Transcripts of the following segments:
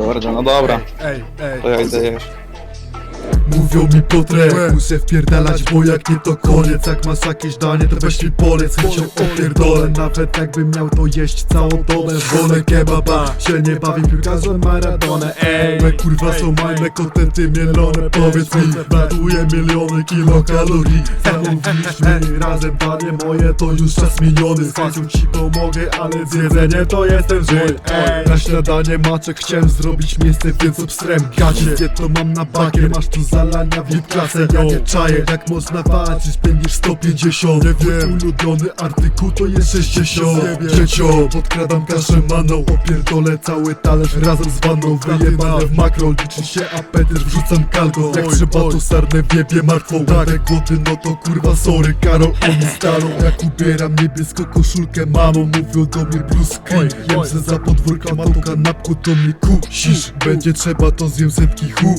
Kurde, no dobra, Ej, ej, to ja idę jeść. Mówią mi Piotrek, muszę wpierdalać, bo jak nie to koniec. Jak masz jakieś danie, to weź mi polec. Chęcią opierdolę, nawet jakbym miał to jeść całą dobę. Wolę kebaba, się nie bawi piłkarzem Maradona Ej, me kurwa są majne kontenty mielone. Powiedz mi, brakuje miliony kilokalorii. Zamówiliśmy razem danie moje, to już czas miniony Z chęcią ci pomogę, ale z jedzeniem to jestem Ej, na śniadanie maczek chciałem zrobić miejsce, więc obstrem gacie to mam na bakier, masz tu zalania VIP klasę. Ja nie czaję, jak można walczyć, spędzisz 150 Nie wiem, ulubiony artykuł to jest 60 Dziecio, podkradam kaszę maną Opierdolę cały talerz razem z wanną. Wyjebane w makro, liczy się apetyt, wrzucam kalgo Jak trzeba to sarnę wiebie martwą. Tak. Głody, no to kurwa sorry Karol, oni stalą Jak ubieram niebiesko koszulkę mamą Mówią do mnie blue screen Jem se za podwórka, ma to kanapku to mi kusisz. Będzie trzeba to zjem setki chuj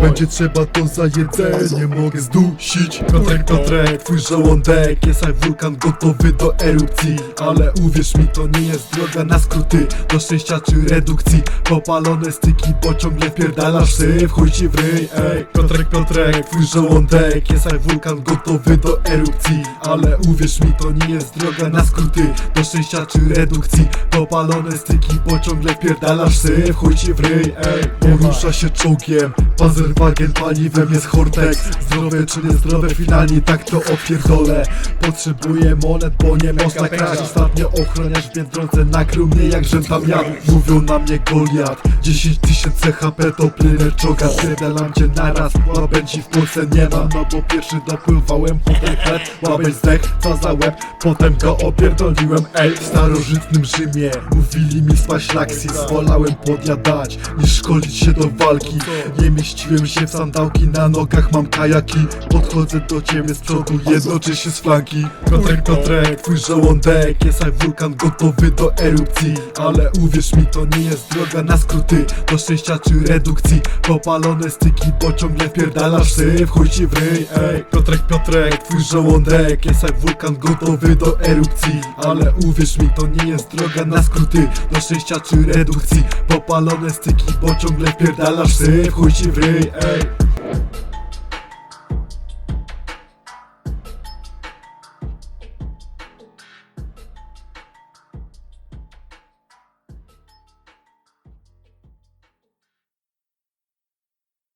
Będzie trzeba to za jedzenie mogę zdusić. Piotrek, Piotrek, twój żołądek. Jest jak wulkan gotowy do erupcji. Ale uwierz mi, to nie jest droga na skróty. Do szczęścia czy redukcji. Popalone styki, bo ciągle wpierdalasz sy W ci w ryj, ej. Piotrek, Piotrek, twój żołądek. Jest jak wulkan gotowy do erupcji. Ale uwierz mi, to nie jest droga na skróty. Do szczęścia czy redukcji. Popalone styki, bo ciągle wpierdalasz sy W ci w ryj, ej. Porusza się czołgiem Panzerwagen paliwem jest Hortex. Zdrowe czy niezdrowe finalnie tak to opierdolę. Potrzebuję monet, bo nie można kraść. Ostatnio ochroniarz w Biedronce nakrył mnie jak tam jadł Mówią na mnie Goliat 10 tysięcy HP to plynę czoga Pierdalam cię naraz, łabędzi w Polsce nie mam No bo pierwszy dopływałem, potem chleb Łabędź zdech, co za łeb. Potem go opierdoliłem, ej W starożytnym Rzymie. Mówili mi spać laksy Wolałem podjadać niż szkolić się do walki. Nie mieściłem się w sandałki, na nogach mam kajaki. Podchodzę do ciebie z przodu, jednocześnie z flanki Piotrek, Piotrek, twój żołądek Jest jak wulkan gotowy do erupcji. Ale uwierz mi, to nie jest droga na skróty Do szczęścia czy redukcji. Popalone styki, bo ciągle pierdalasz sy W ci w ryj, ej. Piotrek, Piotrek, twój żołądek Jest jak wulkan gotowy do erupcji. Ale uwierz mi, to nie jest droga na skróty Do szczęścia czy redukcji. Popalone styki, bo ciągle pierdalasz chuj ci w ryj, ej